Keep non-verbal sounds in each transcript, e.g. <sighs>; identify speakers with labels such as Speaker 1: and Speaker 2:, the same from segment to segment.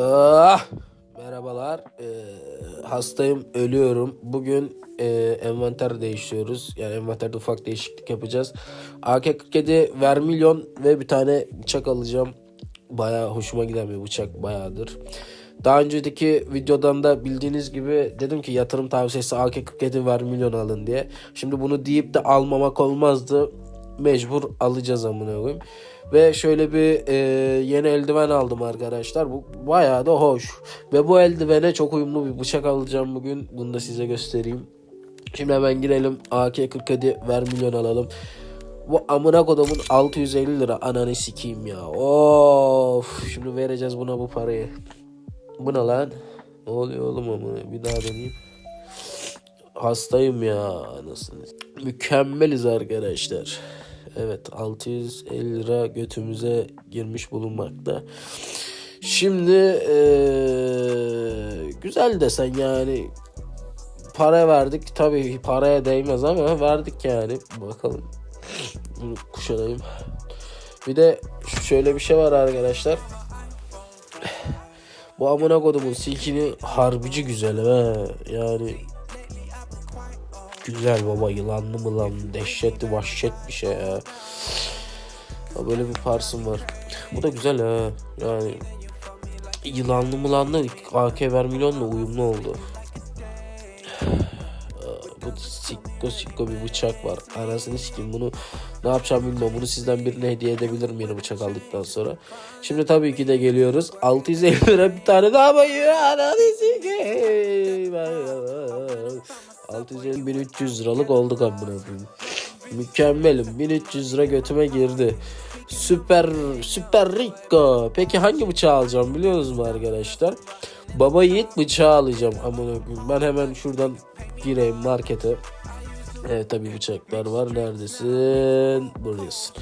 Speaker 1: Ah, merhabalar. Ee, hastayım, ölüyorum. Bugün e, envanter değiştiriyoruz. Yani envanterde ufak değişiklik yapacağız. AK-47 Vermilyon ve bir tane bıçak alacağım. Baya hoşuma giden bir bıçak bayağıdır. Daha önceki videodan da bildiğiniz gibi dedim ki yatırım tavsiyesi AK-47 Vermilyon alın diye. Şimdi bunu deyip de almamak olmazdı. Mecbur alacağız amına koyayım. Ve şöyle bir e, yeni eldiven aldım arkadaşlar. Bu bayağı da hoş. Ve bu eldivene çok uyumlu bir bıçak alacağım bugün. Bunu da size göstereyim. Şimdi hemen girelim. AK-47 Vermilyon alalım. Bu amına kodumun 650 lira ananı sikeyim ya. Of. Şimdi vereceğiz buna bu parayı. Bu ne lan? Ne oluyor oğlum amına? Bir daha deneyeyim. Hastayım ya anasını. Mükemmeliz arkadaşlar. Evet 650 lira götümüze girmiş bulunmakta. Şimdi eee, güzel desen yani para verdik tabii paraya değmez ama verdik yani bakalım bunu kuşanayım. Bir de şöyle bir şey var arkadaşlar. Bu amına kodumun silkini harbici güzel ha. Yani güzel baba yılanlı mı lan dehşetli vahşet bir şey ya. Ha, Böyle bir parsım var. Bu da güzel ha. Yani yılanlı mılanlı AK Vermilion'la uyumlu oldu. <sighs> Bu sikko sikko bir bıçak var. Anasını sikeyim bunu ne yapacağım bilmiyorum. Bunu sizden birine hediye edebilirim yeni bıçak aldıktan sonra. Şimdi tabii ki de geliyoruz. 650 lira bir tane daha bayıyor. Ananı sikeyim. 650 1300 liralık olduk amına koyayım. Mükemmelim. 1300 lira götüme girdi. Süper süper Rico. Peki hangi bıçağı alacağım biliyor musunuz arkadaşlar? Baba Yiğit bıçağı alacağım amına. Ben hemen şuradan gireyim markete. Evet tabii bıçaklar var. Neredesin? Buradasın.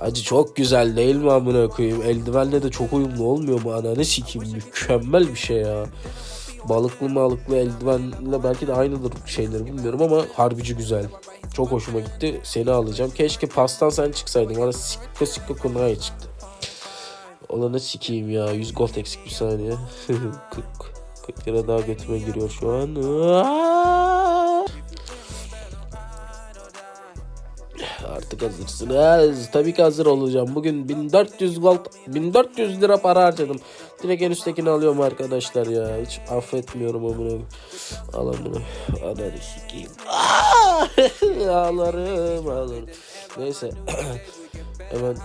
Speaker 1: Acı çok güzel değil mi amına koyayım? Eldivenle de çok uyumlu olmuyor mu ananı sikeyim? Mükemmel bir şey ya. Balıklı malıklı eldivenle belki de aynıdır şeyleri bilmiyorum ama harbici güzel. Çok hoşuma gitti. Seni alacağım. Keşke pastan sen çıksaydın. Bana sikko sikko kurnaya çıktı. Olanı sikeyim ya. 100 gold eksik bir saniye. <laughs> 40, 40 lira daha götüme giriyor şu an. Aa! Artık hazırsınız. Tabii ki hazır olacağım. Bugün 1400 gold 1400 lira para harcadım. Direkt en üsttekini alıyorum arkadaşlar ya. Hiç affetmiyorum onu. Al bunu. Ananı sikeyim. <laughs> Ağlarım ağlarım. Neyse. <clears throat> Hemen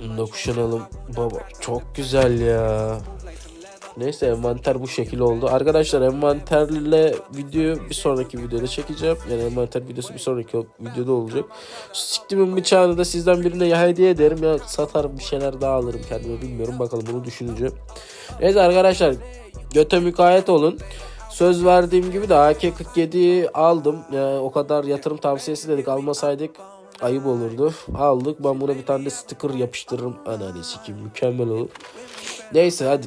Speaker 1: bunu da kuşanalım. Baba çok güzel ya. Neyse envanter bu şekil oldu. Arkadaşlar envanterle video bir sonraki videoda çekeceğim. Yani envanter videosu bir sonraki videoda olacak. Siktimin bıçağını da sizden birine ya hediye ederim ya satarım bir şeyler daha alırım kendime bilmiyorum. Bakalım bunu düşüneceğim. Neyse arkadaşlar göte mükayet olun. Söz verdiğim gibi de AK-47'yi aldım. Yani o kadar yatırım tavsiyesi dedik almasaydık ayıp olurdu. Aldık. Ben buna bir tane sticker yapıştırırım. Ananı sikeyim mükemmel olur. Neyse hadi